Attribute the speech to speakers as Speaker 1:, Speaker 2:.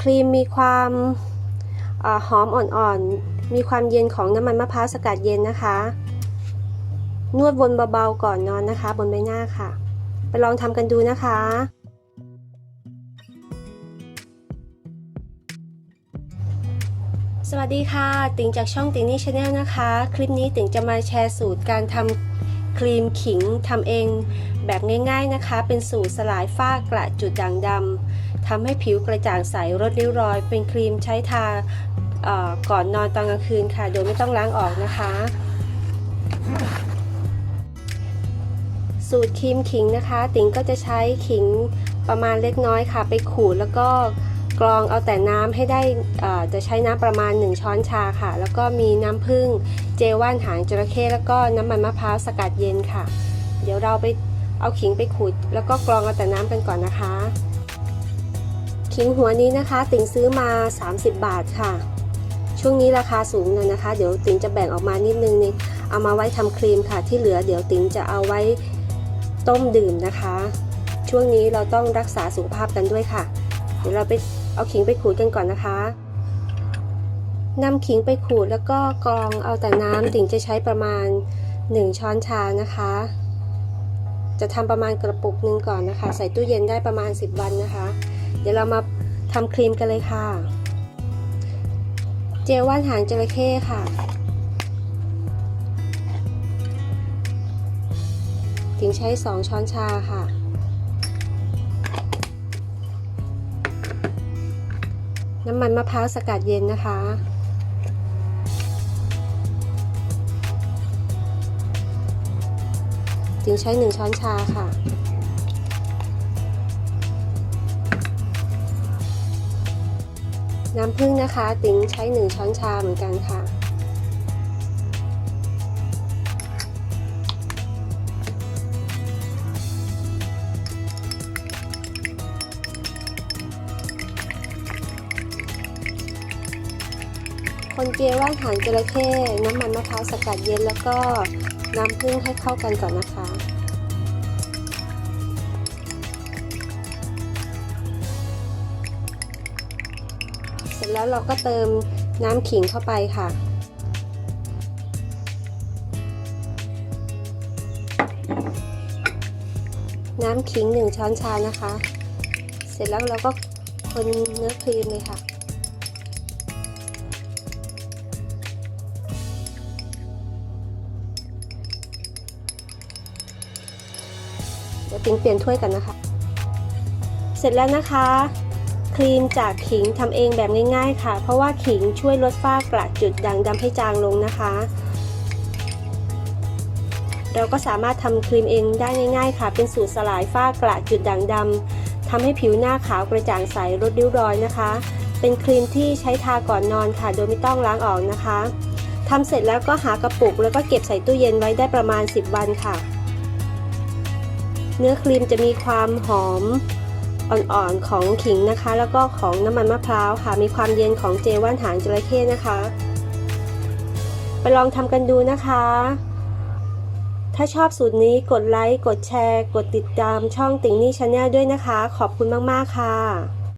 Speaker 1: ครีมมีความอาหอมอ่อนๆ มีความเย็นของน้ำมันมะพร้าวสกัดเย็นนะคะ นวดวนเบาๆก่อนนอนนะคะ บนใบหน้าค่ะ ไปลองทำกันดูนะคะสวัสดีค่ะ ติ๋งจากช่องติ๋งนี่ชาแนลนะคะ คลิปนี้ติ๋งจะมาแชร์สูตรการทำครีมขิงทำเอง แบบง่ายๆนะคะ เป็นสูตรสลายฝ้ากระจุดด่างดำทำให้ผิวกระจ่างใสลดริ้วรอย เป็นครีมใช้ทาก่อนนอนตอนกลางคืนค่ะ โดยไม่ต้องล้างออกนะคะ สูตรครีมขิงนะคะ ติ๋งก็จะใช้ขิงประมาณเล็กน้อยค่ะ ไปขูดแล้วก็กรองเอาแต่น้ำให้ได้จะใช้น้ำประมาณ 1 ช้อนชาค่ะ แล้วก็มีน้ำผึ้งเจลว่านหางจระเข้แล้วก็น้ำมันมะพร้าวสกัดเย็นค่ะ เดี๋ยวเราไป เอาขิงไปขูดแล้วก็กรองเอาแต่น้ำกันก่อนนะคะ ขิงหัวนี้นะคะ ติ๋งซื้อมา 30 บาทค่ะ ช่วงนี้ราคาสูงเลยนะคะ เดี๋ยวติ๋งจะแบ่งออกมานิดนึงนี่เอามาไว้ทำครีมค่ะ ที่เหลือเดี๋ยวติ๋งจะเอาไว้ต้มดื่มนะคะ ช่วงนี้เราต้องรักษาสุขภาพกันด้วยค่ะ เดี๋ยวเราไปเอาขิงไปขูดกันก่อนนะคะนำขิงไปขูดแล้วก็กรองเอาแต่น้ำติ๋งจะใช้ประมาณ 1 ช้อนชานะคะ จะทำประมาณกระปุกหนึ่งก่อนนะคะ ใส่ตู้เย็นได้ประมาณ 10 วันนะคะ เดี๋ยวเรามาทำครีมกันเลยค่ะ เจลว่านหางจระเข้ค่ะถิงใช้ 2 ช้อนชาค่ะน้ำมันมะพร้าวสกัดเย็นนะคะ ถิงใช้ 1 ช้อนชาค่ะ น้ำผึ้งนะคะ ติ๋งใช้ 1 ช้อนชาเหมือนกันค่ะ คนเจียวว่านหางจระเข้น้ำมันมะพร้าวสกัดเย็นแล้วก็น้ำผึ้งให้เข้ากันก่อนนะคะ เสร็จแล้วเราก็เติมน้ำขิงเข้าไปค่ะน้ำขิง 1 ช้อนชานะคะ เสร็จแล้วเราก็คนเนื้อครีมเลยค่ะ เดี๋ยวติ๋งเปลี่ยนถ้วยกันนะคะ เสร็จแล้วนะคะ ครีมจากขิงทำเองแบบง่ายๆค่ะ เพราะว่าขิงช่วยลดฝ้ากระจุดด่างดำให้จางลงนะคะ เราก็สามารถทำครีมเองได้ง่ายๆค่ะ เป็นสูตรสลายฝ้ากระจุดด่างดำทำให้ผิวหน้าขาวกระจ่างใสลดริ้วรอยนะคะ เป็นครีมที่ใช้ทาก่อนนอนค่ะ โดยไม่ต้องล้างออกนะคะทำเสร็จแล้วก็หากระปุกแล้วก็เก็บใส่ตู้เย็นไว้ได้ประมาณ 10 วันค่ะ เนื้อครีมจะมีความหอมอ่อนๆของขิงนะคะ แล้วก็ของน้ำมันมะพร้าวค่ะ มีความเย็นของเจว่านหางจระเข้นะคะ ไปลองทำกันดูนะคะ ถ้าชอบสูตรนี้กดไลค์ กดแชร์ กดติดตามช่องติ่งนี่ชาแนลด้วยนะคะ ขอบคุณมาก ๆ ค่ะ